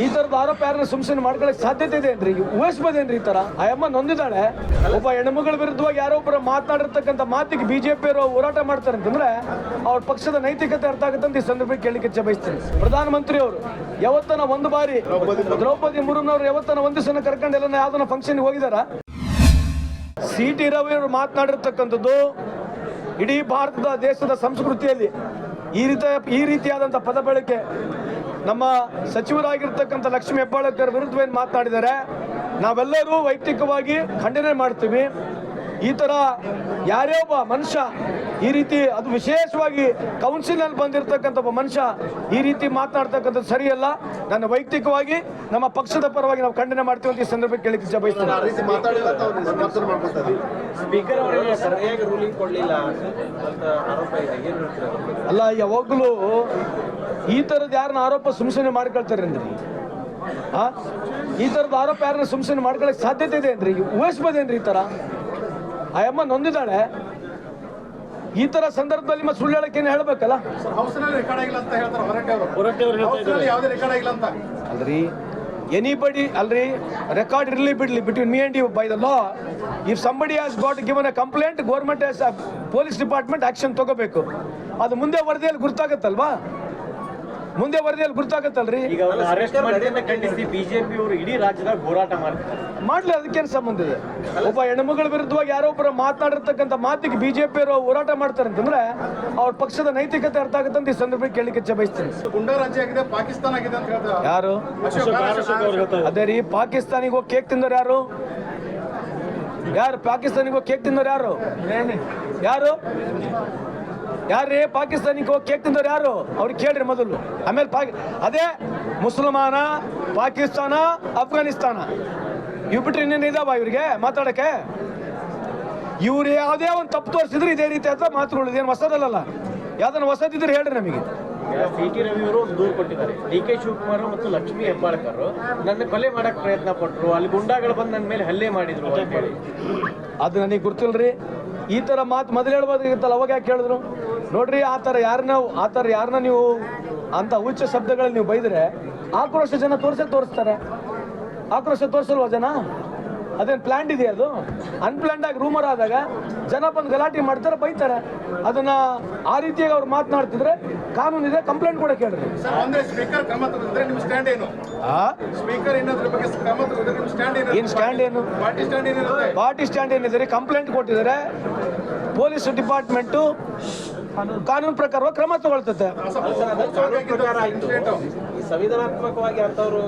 ಈ ತರದ ಆರೋಪ ಯಾರನ್ನ ಸುಮ್ಸನ್ ಮಾಡ್ಕೊಳಕ್ ಸಾಧ್ಯತೆ ಇದೆ ಏನ್ರಿ? ಊಹಿಸ್ಬೋದೇನ್ರಿ ಈ ತರ? ಆ ಅಮ್ಮ ನೊಂದಿದ್ದಾಳೆ. ಒಬ್ಬ ಹೆಣ್ಮಗಳ ವಿರುದ್ಧವಾಗಿ ಯಾರೋ ಒಬ್ಬರ ಮಾತನಾಡಿರ್ತಕ್ಕಂಥ ಮಾತಿಗೆ ಬಿಜೆಪಿ ಅವರು ಹೋರಾಟ ಮಾಡ್ತಾರೆ ಅಂತಂದ್ರೆ ಅವ್ರ ಪಕ್ಷದ ನೈತಿಕತೆ ಅರ್ಥ ಆಗುತ್ತೆ ಅಂತ ಈ ಸಂದರ್ಭಕ್ಕೆ ಕೇಳಲಿಕ್ಕೆ ಬಯಸ್ತೀನಿ ಪ್ರಧಾನಮಂತ್ರಿ ಅವರು, ಯಾವತ್ತನ ಒಂದು ಬಾರಿ ದ್ರೌಪದಿ ಮುರ್ಮುನವ್ರು ಯಾವತ್ತನ ಒಂದು ಸಲ ಕರ್ಕೊಂಡು ಎಲ್ಲ ಯಾವ್ದನ್ನ ಫಂಕ್ಷನ್ ಹೋಗಿದಾರ? ಸಿ ಟಿ ರವಿ ಅವರು ಮಾತನಾಡಿರ್ತಕ್ಕಂಥದ್ದು ಇಡೀ ಭಾರತದ ದೇಶದ ಸಂಸ್ಕೃತಿಯಲ್ಲಿ ಈ ರೀತಿಯ ಈ ರೀತಿಯಾದಂಥ ಪದ ಬಳಕೆ ನಮ್ಮ ಸಚಿವರಾಗಿರ್ತಕ್ಕಂಥ ಲಕ್ಷ್ಮೀ ಹೆಬ್ಬಾಳಕರ್ ವಿರುದ್ಧ ಏನು ಮಾತನಾಡಿದ್ದಾರೆ ನಾವೆಲ್ಲರೂ ವೈಯಕ್ತಿಕವಾಗಿ ಖಂಡನೆ ಮಾಡ್ತೀವಿ. ಈ ಥರ ಯಾರೇ ಒಬ್ಬ ಮನುಷ್ಯ ಈ ರೀತಿ ಅದು ವಿಶೇಷವಾಗಿ ಕೌನ್ಸಿಲ್ನಲ್ಲಿ ಬಂದಿರತಕ್ಕಂಥ ಒಬ್ಬ ಮನುಷ್ಯ ಈ ರೀತಿ ಮಾತನಾಡ್ತಕ್ಕಂಥದ್ದು ಸರಿಯಲ್ಲ. ನನ್ನ ವೈಯಕ್ತಿಕವಾಗಿ ನಮ್ಮ ಪಕ್ಷದ ಪರವಾಗಿ ನಾವು ಖಂಡನೆ ಮಾಡ್ತೀವಿ ಅಂತ ಈ ಸಂದರ್ಭಕ್ಕೆ ಕೇಳಿಕ್ಕೆ ಇಚ್ಛೆ ಬಯಸ್ತೀನಿ. ರೀತಿ ಮಾತಾಡಿಲ್ಲ ಅಂತ ಅವ್ರು ಸಮರ್ಥನೆ ಮಾಡ್ಕೊತಾ ಸ್ಪೀಕರ್ ಅವರಿಗೆ ಸರಿಯಾಗಿ ರೂಲಿಂಗ್ ಕೊಡ್ಲಿಲ್ಲ ಅಂತ ಆರೋಪ ಇದೆ. ಏನ್ ಹೇಳ್ತೀರಾ ಅದ್ರ ಬಗ್ಗೆ? ಅಲ್ಲ ಯಾವಾಗಲೂ ಈ ತರದ ಯಾರನ್ನ ಆರೋಪ ಸುಮ್ಸನೆ ಮಾಡ್ಕೊಳ್ತಾರೆ ಆ? ಈ ಥರದ ಆರೋಪ ಯಾರನ್ನ ಸುಮ್ಸನೆ ಮಾಡ್ಕೊಳಕ್ ಸಾಧ್ಯತೆ ಇದೆ ಏನ್ರಿ? ಊಹಿಸ್ಬೋದೇನ್ರಿ ಈ ಥರ ಆ ಅಮ್ಮ ನೊಂದಿದ್ದಾಳೆ. ಈ ತರ ಸಂದರ್ಭದಲ್ಲಿ ಮತ್ತೆ ಸುಳ್ಳು ಹೇಳಕ್ಕೆ ಹೇಳ್ಬೇಕಲ್ಲ? ಸರ್ ಹೌಸ್ನಲ್ಲಿ ರೆಕಾರ್ಡ್ ಆಗಿಲ್ಲ ಅಂತ ಹೇಳ್ತಾರೆ ಹೊರಟೆ ಅವರು. ಹೌಸ್ನಲ್ಲಿ ಯಾವುದೇ ರೆಕಾರ್ಡ್ ಆಗಿಲ್ಲ ಅಂತ. ಅಲ್ರಿ ಎನಿಬಡಿ ಅಲ್ರಿ ರೆಕಾರ್ಡ್ ಇರಲಿ ಬಿಡ್ಲಿ between me and you by the law if somebody has got given a complaint government has police department action ತಗೋಬೇಕು. ಅದು ಮುಂದೆ ವರದಿಯಲ್ಲಿ ಗುರ್ತಾಗತ್ತಲ್ವಾ? ಮುಂದೆ ವರದಿಯಲ್ಲಿ ಗುರ್ತಾಗತ್ತಲ್ರಿ? ಈಗ ಅವರು ಅರೆಸ್ಟ್ ಮಾಡಿದ್ದನ್ನ ಖಂಡಿಸಿ ಬಿಜೆಪಿ ಅವರು ಇಡೀ ರಾಜ್ಯದಾಗ ಹೋರಾಟ ಮಾಡ್ತಾರೆ ಮಾಡ್ಲಿ ಅದಕ್ಕೇನ್ ಸಂಬಂಧ ಇದೆ? ಒಬ್ಬ ಹೆಣ್ಮಗಳ ವಿರುದ್ಧವಾಗಿ ಯಾರೋ ಒಬ್ಬರ ಮಾತನಾಡಿರ್ತಕ್ಕಂಥ ಮಾತಿಗೆ ಬಿಜೆಪಿ ಅವರು ಹೋರಾಟ ಮಾಡ್ತಾರೆ ಅಂತಂದ್ರೆ ಅವ್ರ ಪಕ್ಷದ ನೈತಿಕತೆ ಅರ್ಥ ಆಗುತ್ತೆ ಅಂತ ಈ ಸಂದರ್ಭಕ್ಕೆ ಕೇಳಲಿಕ್ಕೆ ಇಚ್ಛೆ ಬಯಸ್ತೀನಿ. ಗುಂಡಾ ರಾಜ್ಯ ಆಗಿದೆ ಪಾಕಿಸ್ತಾನ ಆಗಿದೆ ಅಂತ ಹೇಳ್ತಾರೆ ಯಾರು? ಅಶೋಕ್ ಅಶೋಕ್ ಅವ್ರು ಹೇಳ್ತಾರೆ. ಅದೇ ರೀ ಪಾಕಿಸ್ತಾನಿಗೆ ಹೋಗಿ ಕೇಕ್ ತಿಂದವ್ರು ಯಾರು? ಯಾರು? ಪಾಕಿಸ್ತಾನಿಗೆ ಹೋಗಿ ಕೇಕ್ ತಿಂದವ್ರು ಯಾರು? ಯಾರು? ಯಾರ್ರೀ ಪಾಕಿಸ್ತಾನಿಗೆ ಹೋಗಿ ಕೇಕ್ ತಿಂದವ್ರು ಯಾರು? ಅವ್ರಿಗೆ ಕೇಳ್ರಿ ಮೊದಲು. ಆಮೇಲೆ ಪಾಕಿ ಅದೇ ಮುಸಲ್ಮಾನ ಪಾಕಿಸ್ತಾನ ಅಫ್ಘಾನಿಸ್ತಾನ. ಇವ್ ಬಿಟ್ರೆ ಇನ್ನೇನು ಇದಾವ ಇವ್ರಿಗೆ ಮಾತಾಡಕ್ಕೆ? ಇವ್ರು ಯಾವುದೇ ಒಂದು ತಪ್ಪು ತೋರಿಸಿದ್ರೆ ಇದೇ ರೀತಿ ಅಂತ ಮಾತುಗಳು ಇದೇನು ಹೊಸದಲ್ಲ ಯಾವ್ದನ್ನ ಹೊಸದಿದ್ರೆ ಹೇಳ್ರಿ ನಮಗೆ. ಸಿ ಟಿ ರವಿ ಅವರು ಒಂದು ದೂರು ಕೊಟ್ಟಿದ್ದಾರೆ. ಡಿ ಕೆ ಶಿವಕುಮಾರ್ ಮತ್ತು ಲಕ್ಷ್ಮಿ ಹೆಬ್ಬಾಳ್ಕರ್ ನನ್ನ ಕೊಲೆ ಮಾಡಕ್ ಪ್ರಯತ್ನ ಪಟ್ಟರು ಅಲ್ಲಿ ಗುಂಡಾಗಳು ಬಂದು ನನ್ನ ಮೇಲೆ ಹಲ್ಲೆ ಮಾಡಿದ್ರು ಅಂತ ಹೇಳಿ. ಅದು ನನಗೆ ಗೊತ್ತಿಲ್ರಿ. ಈ ತರ ಮಾತು ಮೊದಲು ಹೇಳ್ಬೋದಾಗಿತ್ತಲ್ಲ ಅವಾಗ ಯಾಕೆ ಹೇಳಿದ್ರು ನೋಡ್ರಿ ಆ ಥರ ಯಾರನ್ನ ಆ ಥರ ಯಾರನ್ನ ನೀವು ಅಂತ ಉಚ್ಚ ಶಬ್ದಗಳಲ್ಲಿ ನೀವು ಬೈದ್ರೆ ಆಕ್ರೋಶ ಜನ ತೋರಿಸೇ ತೋರಿಸ್ತಾರೆ. ಆಕ್ರೋಶ ತೋರಿಸಲ್ವಾ ಜನ? ಅದೇನು ಪ್ಲ್ಯಾಂಡ್ ಇದೆಯಾ ಅದು? ಅನ್ಪ್ಲ್ಯಾಂಡ್ ಆಗಿ ರೂಮರ್ ಆದಾಗ ಜನ ಬಂದು ಗಲಾಟೆ ಮಾಡ್ತಾರೆ ಬೈತಾರೆ. ಅದನ್ನ ಆ ರೀತಿಯಾಗಿ ಅವ್ರು ಮಾತನಾಡ್ತಿದ್ರೆ ಕಾನೂನು ಇದೆ ಕಂಪ್ಲೇಂಟ್ ಕೂಡ ಕೇಳಿದ್ರೆ ಏನು? ಸ್ಟ್ಯಾಂಡ್ ಏನು ಪಾರ್ಟಿ ಸ್ಟ್ಯಾಂಡ್ ಏನಿದೆ ಕಂಪ್ಲೇಂಟ್ ಕೊಟ್ಟಿದ್ದಾರೆ. ಪೊಲೀಸ್ ಡಿಪಾರ್ಟ್ಮೆಂಟು ಕಾನೂನು. ಪ್ರಕಾರವಾಗಿ ಕ್ರಮ ತಗೊಳ್ತದೆ. ಸಂವಿಧಾನಾತ್ಮಕವಾಗಿ ಅಂತವರು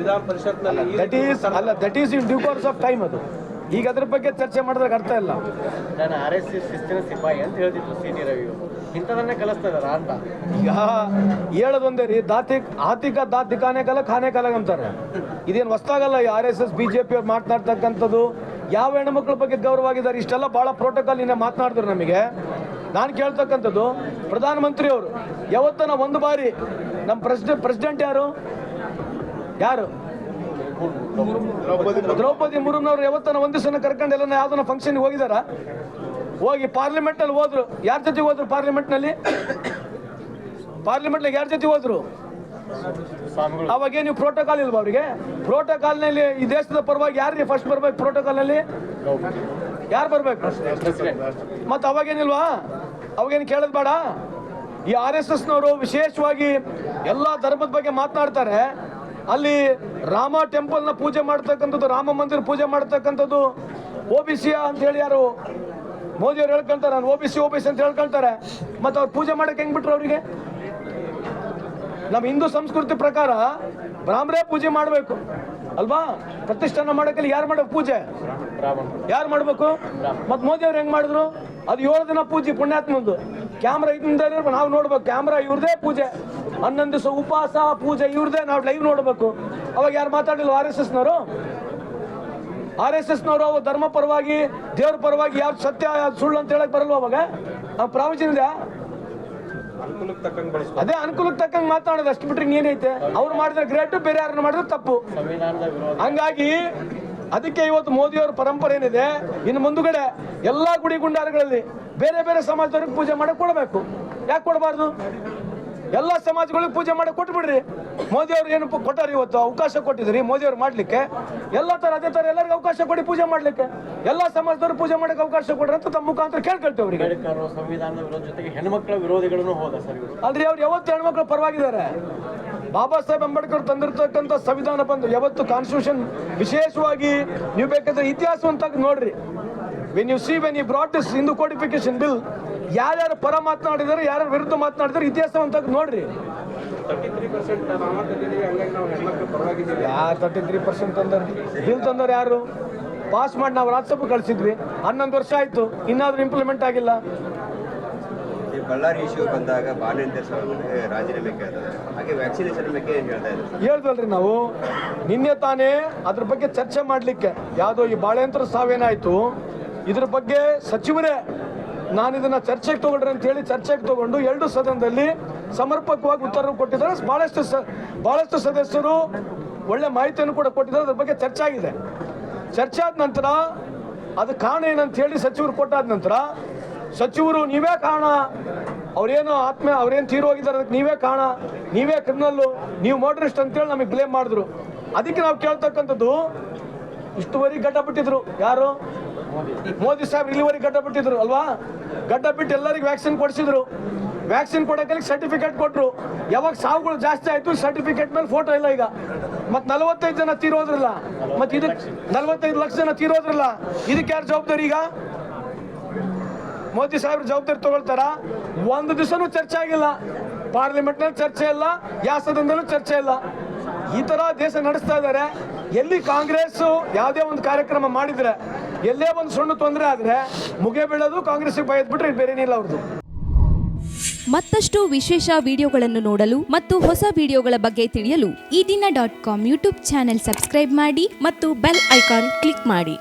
ವಿಧಾನ ಪರಿಷತ್ನಲ್ಲಿ ದಟ್ ಈಸ್ ಅಲ್ಲ that is in due course of time ಅದು. ಈಗ ಅದ್ರ ಬಗ್ಗೆ ಚರ್ಚೆ ಮಾಡಿದ್ರೆ ಅರ್ಥ ಇಲ್ಲ. ನಾನು ಆರ್ ಎಸ್ ಎಸ್ ಶಿಸ್ತಿನ ಸಿಪಾಯಿ ಅಂತ ಹೇಳ್ತಿದ್ರು ಸಿ ಟಿ ರವಿ ಇಂಥದನ್ನೇ ಕಲಿಸ್ತಾ ಇದಾರ ಅಂತ ಈಗ ಹೇಳೋದೊಂದೇ ರೀ ದಾತಿ ಆತಿಕ ದಾತಿ ಕಾನೆ ಕಾಲ ಖಾನೆ ಕಾಲ ಅಂತಾರೆ. ಇದೇನು ಹೊಸ್ದಾಗಲ್ಲ ಈ R S S B J P ಅವ್ರು ಮಾತನಾಡ್ತಕ್ಕಂಥದ್ದು? ಯಾವ ಹೆಣ್ಮಕ್ಳ ಬಗ್ಗೆ ಗೌರವಾಗಿದ್ದಾರೆ ಇಷ್ಟೆಲ್ಲ ಭಾಳ ಪ್ರೋಟೋಕಾಲ್ ನಿನ್ನೆ ಮಾತನಾಡಿದ್ರು ನಮಗೆ. ನಾನು ಕೇಳ್ತಕ್ಕಂಥದ್ದು ಪ್ರಧಾನಮಂತ್ರಿ ಅವರು ಯಾವತ್ತನ ಒಂದು ಬಾರಿ ನಮ್ಮ ಪ್ರೆಸಿಡೆಂಟ್ ಪ್ರೆಸಿಡೆಂಟ್ ಯಾರು? ಯಾರು? ದ್ರೌಪದಿ ಮುರ್ಮುನವ್ರು ಯಾವತ್ತನ ಒಂದು ದಿವಸನ ಕರ್ಕೊಂಡು ಎಲ್ಲ ಯಾವ್ದನ್ನ ಫಂಕ್ಷನ್ಗೆ ಹೋಗಿದಾರ? ಹೋಗಿ ಪಾರ್ಲಿಮೆಂಟ್ ಅಲ್ಲಿ ಹೋದ್ರು. ಯಾರ ಜೊತೆ ಹೋದ್ರು ಪಾರ್ಲಿಮೆಂಟ್ನಲ್ಲಿ ನಲ್ಲಿ ಪಾರ್ಲಿಮೆಂಟ್ ಯಾರ ಜೊತೆ ಹೋದ್ರು? ಅವಾಗ ನೀವು ಪ್ರೋಟೋಕಾಲ್ ಇಲ್ವಾ ಅವರಿಗೆ? ಪ್ರೋಟೋಕಾಲ್ನಲ್ಲಿ ಈ ದೇಶದ ಪರವಾಗಿ ಯಾರು ಫಸ್ಟ್ ಬರ್ಬೇಕು ಪ್ರೋಟೋಕಾಲ್ನಲ್ಲಿ ಯಾರು ಬರ್ಬೇಕು? ಮತ್ತೆ ಅವಾಗೇನಿಲ್ವಾ? ಅವಾಗೇನು ಕೇಳೋದು ಬೇಡ. ಈ ಆರ್ ಎಸ್ ಎಸ್ನವರು ವಿಶೇಷವಾಗಿ ಎಲ್ಲ ಧರ್ಮದ ಬಗ್ಗೆ ಮಾತನಾಡ್ತಾರೆ. ಅಲ್ಲಿ ರಾಮ ಟೆಂಪಲ್ನ ಪೂಜೆ ಮಾಡ್ತಕ್ಕಂಥದ್ದು, ರಾಮ ಮಂದಿರ ಪೂಜೆ ಮಾಡ್ತಕ್ಕಂಥದ್ದು ಒ ಬಿ ಸಿ ಅಂತ ಹೇಳಿ ಯಾರು ಮೋದಿ ಅವ್ರು ಹೇಳ್ಕೊಂತಾರೆ. ನಾನು O B C O B C ಅಂತ ಹೇಳ್ಕೊಳ್ತಾರೆ. ಮತ್ತೆ ಅವ್ರು ಪೂಜೆ ಮಾಡಕ್ಕೆ ಹೆಂಗ್ ಬಿಟ್ರು ಅವರಿಗೆ? ನಮ್ಮ ಹಿಂದೂ ಸಂಸ್ಕೃತಿ ಪ್ರಕಾರ ಬ್ರಾಹ್ಮರೇ ಪೂಜೆ ಮಾಡಬೇಕು. ಅಲ್ವಾ? ಪ್ರತಿಷ್ಠಾನ ಮಾಡಕ್ಕೆ ಯಾರು ಮಾಡಬೇಕು ಪೂಜೆ? ಯಾರು ಮಾಡಬೇಕು? ಮತ್ತು ಮೋದಿ ಅವ್ರು ಹೆಂಗ್ ಮಾಡಿದ್ರು? ಅದು ಏಳು ದಿನ ಪೂಜೆ ಪುಣ್ಯಾತ್ಮಂದು. ಕ್ಯಾಮ್ರಾ ಇದರಿಂದ ನಾವು ನೋಡ್ಬೇಕು. ಕ್ಯಾಮ್ರಾ ಇವ್ರದೇ ಪೂಜೆ. ಹನ್ನೊಂದು ದಿವಸ ಉಪವಾಸ ಪೂಜೆ ಇವ್ರದೇ ನಾವು ಲೈವ್ ನೋಡ್ಬೇಕು. ಅವಾಗ ಯಾರು ಮಾತಾಡಿಲ್ಲ ಆರ್ ಎಸ್ ಎಸ್ನವರು? ಆರ್ ಎಸ್ ಎಸ್ನವರು ಅವು ಧರ್ಮ ಪರವಾಗಿ ದೇವ್ರ ಪರವಾಗಿ ಯಾವ್ದು ಸತ್ಯ ಯಾವ್ದು ಸುಳ್ಳು ಅಂತ ಹೇಳಕ್ ಬರಲ್ವ ಅವಾಗ? ನಾವು ಪ್ರಾವಚನ ಅದೇ ಅನುಕೂಲಕ್ಕೆ ತಕ್ಕಂಗೆ ಮಾತಾಡೋದು ಅಷ್ಟು ಬಿಟ್ರೆ ಏನೈತೆ ಅವ್ರು ಮಾಡಿದ್ರೆ ಗ್ರೇಟ್ ಬೇರೆ ಯಾರನ್ನ ಮಾಡಿದ್ರೆ ತಪ್ಪು. ಹಂಗಾಗಿ ಅದಕ್ಕೆ ಇವತ್ತು ಮೋದಿಯವರ ಪರಂಪರೆ ಏನಿದೆ ಇನ್ನು ಮುಂದುಗಡೆ ಎಲ್ಲಾ ಗುಡಿ ಗುಂಡಾರಗಳಲ್ಲಿ ಬೇರೆ ಬೇರೆ ಸಮಾಜದವ್ರಿಗೆ ಪೂಜೆ ಮಾಡಕ್ ಕೊಡಬೇಕು. ಯಾಕೆ ಕೊಡಬಾರ್ದು? ಎಲ್ಲ ಸಮಾಜಗಳಿಗೆ ಪೂಜೆ ಮಾಡಿ ಕೊಟ್ಬಿಡ್ರಿ. ಮೋದಿ ಅವ್ರು ಏನು ಕೊಟ್ಟಾರ ಇವತ್ತು? ಅವಕಾಶ ಕೊಟ್ಟಿದ್ರಿ ಮೋದಿ ಅವ್ರು ಮಾಡ್ಲಿಕ್ಕೆ. ಎಲ್ಲ ತರ ಅದೇ ತರ ಎಲ್ಲರಿಗೂ ಅವಕಾಶ ಕೊಡಿ ಪೂಜೆ ಮಾಡ್ಲಿಕ್ಕೆ. ಎಲ್ಲ ಸಮಾಜದವ್ರು ಪೂಜೆ ಮಾಡಕ್ಕೆ ಅವಕಾಶ ಕೊಡ್ರಿ ಅಂತ ತಮ್ಮ ಮುಖಾಂತರ ಕೇಳ್ಕೊಳ್ತೇವೆ ಅವರಿಗೆ. ಸಂವಿಧಾನದ ವಿರೋಧ ಜೊತೆಗೆ ಹೆಣ್ಮಕ್ಳ ವಿರೋಧಿಗಳನ್ನು ಹೋದ ಸರ್ ಅಲ್ರಿ ಅವ್ರು ಯಾವತ್ತು ಹೆಣ್ಮಕ್ಳು ಪರವಾಗಿದ್ದಾರೆ. ಬಾಬಾ ಸಾಹೇಬ್ ಅಂಬೇಡ್ಕರ್ ತಂದಿರ್ತಕ್ಕಂಥ ಸಂವಿಧಾನ ಬಂದು ಯಾವತ್ತು ಕಾನ್ಸ್ಟಿಟ್ಯೂಷನ್ ವಿಶೇಷವಾಗಿ ನೀವು ಬೇಕಾದ್ರೆ ಇತಿಹಾಸವನ್ನು ತೆಗೆದು ನೋಡ್ರಿ. When you see when you brought is Hindu codification bill ಯಾರ್ಯಾರು ಪರ ಮಾತನಾಡಿದಾರೆ, ಯಾರ್ಯಾರು ವಿರುದ್ಧ ಮಾತನಾಡಿದಾರೆ ಇತಿಹಾಸ ತೆಗೆದು ನೋಡ್ರಿ. ಯಾರು ತರ್ಟಿ ತ್ರೀ ಪರ್ಸೆಂಟ್ ತಂದಾರೆ? ಬಿಲ್ ತಂದವ್ರು ಯಾರು? ಪಾಸ್ ಮಾಡಿ ನಾವು ರಾಜ್ಯಸಭೆ ಕಳಿಸಿದ್ವಿ. ಹನ್ನೊಂದು ವರ್ಷ ಆಯ್ತು. ಇನ್ನಾದ್ರೂ ಇಂಪ್ಲಿಮೆಂಟ್ ಆಗಿಲ್ಲ. ಬಳ್ಳಾರಿ ಇಶ್ಯೂ ಬಂದಾಗ ಬಾಣೇಂದ್ರ ಸರ್ ರಾಜೀನಾಮೆ ಹಾಗೆ ವ್ಯಾಕ್ಸಿನೇಷನ್ ಬಗ್ಗೆ ಏನು ಹೇಳ್ತಾ ಇದ್ದಾರೆ? ಹೇಳ್ದಲ್ರಿ ನಾವು, ನಿನ್ನೆ ತಾನೇ ಅದ್ರ ಬಗ್ಗೆ ಚರ್ಚೆ ಮಾಡ್ಲಿಕ್ಕೆ, ಯಾವುದೋ ಈ ಬಾಳೆಂತರ ಸಾವೇನಾಯ್ತು, ಇದ್ರ ಬಗ್ಗೆ ಸಚಿವರೇ ನಾನು ಇದನ್ನ ಚರ್ಚೆಗೆ ತಗೊಂಡ್ರೆ ಅಂತ ಹೇಳಿ ಚರ್ಚೆಗೆ ತಗೊಂಡು ಎರಡು ಸದನದಲ್ಲಿ ಸಮರ್ಪಕವಾಗಿ ಉತ್ತರ ಕೊಟ್ಟಿದ್ದಾರೆ. ಬಹಳಷ್ಟು ಸ ಬಹಳಷ್ಟು ಸದಸ್ಯರು ಒಳ್ಳೆ ಮಾಹಿತಿಯನ್ನು ಕೂಡ ಕೊಟ್ಟಿದ್ದಾರೆ. ಅದ್ರ ಬಗ್ಗೆ ಚರ್ಚೆ ಆಗಿದೆ. ಚರ್ಚೆ ಆದ ನಂತರ, ಅದು ಕಾರಣ ಏನಂತ ಹೇಳಿ ಸಚಿವರು ಕೊಟ್ಟಾದ ನಂತರ ಸಚಿವರು, ನೀವೇ ಕಾರಣ. ಅವ್ರೇನು ಆತ್ಮ, ಅವ್ರೇನು ತೀರೋಗಿದ್ದಾರೆ ಅದಕ್ಕೆ ನೀವೇ ಕಾರಣ. ನೀವೇ ಕ್ರಿಮಿನಲ್ಲು ನೀವು ಮೋಟರಿಸ್ಟ್ ಅಂತೇಳಿ ನಮಗೆ ಬ್ಲೇಮ್ ಮಾಡಿದ್ರು. ಅದಕ್ಕೆ ನಾವು ಕೇಳ್ತಕ್ಕಂಥದ್ದು, ಇಷ್ಟುವರೆಗೆ ಗಡ್ಡ ಬಿಟ್ಟಿದ್ರು. ಯಾರು? ಮೋದಿ ಸಾಹೇಬ್ ಇಲ್ಲಿವರೆಗೆ ಗಡ್ಡ ಬಿಟ್ಟಿದ್ರು, ಅಲ್ವಾ? ಗಡ್ಡ ಬಿಟ್ಟು ಎಲ್ಲರಿಗೂ ವ್ಯಾಕ್ಸಿನ್ ಕೊಡಿಸಿದ್ರು. ವ್ಯಾಕ್ಸಿನ್ ಕೊಡೋಕೆ ಸರ್ಟಿಫಿಕೇಟ್ ಕೊಟ್ಟರು ಯಾವಾಗ ಸಾವುಗಳು ಜಾಸ್ತಿ ಆಯ್ತು ಸರ್ಟಿಫಿಕೇಟ್ ಮೇಲೆ ಫೋಟೋ ಇಲ್ಲ ಈಗ. ಮತ್ತು ನಲವತ್ತೈದು ಜನ ತೀರೋದ್ರಲ್ಲ. ಮತ್ತೆ ಇದಕ್ಕೆ ನಲವತ್ತೈದು ಲಕ್ಷ ಜನ ತೀರೋದ್ರಲ್ಲ. ಇದಕ್ಕೆ ಯಾರು ಜವಾಬ್ದಾರಿ ಈಗ? ಮೋದಿ ಸಾಹೇಬ್ರ ಜವಾಬ್ದಾರಿ ತಗೊಳ್ತಾರ? ಒಂದು ದಿವಸನೂ ಚರ್ಚೆ ಆಗಿಲ್ಲ. ಪಾರ್ಲಿಮೆಂಟ್ನಲ್ಲಿ ಚರ್ಚೆ ಇಲ್ಲ, ಯಾಸದಿಂದಲೂ ಚರ್ಚೆ ಇಲ್ಲ. ಈ ತರ ದೇಶ ನಡೆಸ್ತಾ ಇದ್ದಾರೆ. ಎಲ್ಲಿ ಕಾಂಗ್ರೆಸ್ ಯಾವುದೇ ಒಂದು ಕಾರ್ಯಕ್ರಮ ಮಾಡಿದ್ರೆ, ಎಲ್ಲೇ ಒಂದು ಸಣ್ಣ ತೊಂದರೆ ಆದ್ರೆ ಮುಗೆ ಬೀಳೋದು ಕಾಂಗ್ರೆಸ್ಗೆ ಬಯದ್ ಬಿಟ್ರೆ ಇಲ್ಲ ಅವ್ರದ್ದು. ಮತ್ತಷ್ಟು ವಿಶೇಷ ವಿಡಿಯೋಗಳನ್ನು ನೋಡಲು ಮತ್ತು ಹೊಸ ವಿಡಿಯೋಗಳ ಬಗ್ಗೆ ತಿಳಿಯಲು Ee Dina dot com YouTube channel subscribe ಮಾಡಿ ಮತ್ತು ಬೆಲ್ ಐಕಾನ್ ಕ್ಲಿಕ್ ಮಾಡಿ.